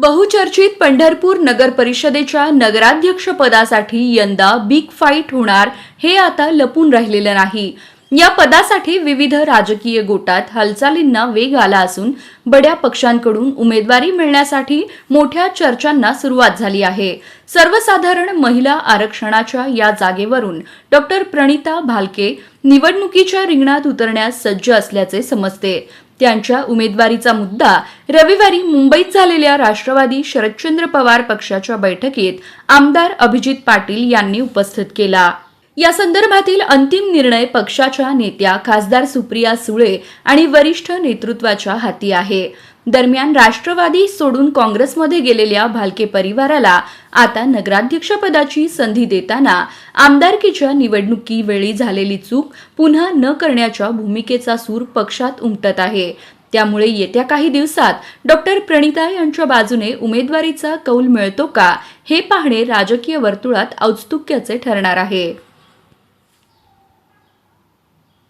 बहुचर्चित पंढरपूर नगर परिषदेच्या नगराध्यक्षपदासाठी यंदा बिग फाईट होणार हे आता लपून राहिलेलं नाही. या पदासाठी विविध राजकीय गोटात हालचालींना वेग आला असून बड्या पक्षांकडून उमेदवारी मिळण्यासाठी मोठ्या चर्चांना सुरुवात झाली आहे. सर्वसाधारण महिला आरक्षणाच्या या जागेवरून डॉक्टर प्रणिता भालके निवडणुकीच्या रिंगणात उतरण्यास सज्ज असल्याचे समजते. त्यांच्या उमेदवारीचा मुद्दा रविवारी मुंबईत झालेल्या राष्ट्रवादी शरदचंद्र पवार पक्षाच्या बैठकीत आमदार अभिजित पाटील यांनी उपस्थित केला. या संदर्भातील अंतिम निर्णय पक्षाच्या नेत्या खासदार सुप्रिया सुळे आणि वरिष्ठ नेतृत्वाच्या हाती आहे. दरम्यान राष्ट्रवादी सोडून काँग्रेसमध्ये गेलेल्या भालके परिवाराला आता नगराध्यक्षपदाची संधी देताना आमदारकीच्या निवडणुकीवेळी झालेली चूक पुन्हा न करण्याच्या भूमिकेचा सूर पक्षात उमटत आहे. त्यामुळे येत्या काही दिवसात डॉक्टर प्रणिता यांच्या बाजूने उमेदवारीचा कौल मिळतो का हे पाहणे राजकीय वर्तुळात औत्सुक्याचे ठरणार आहे.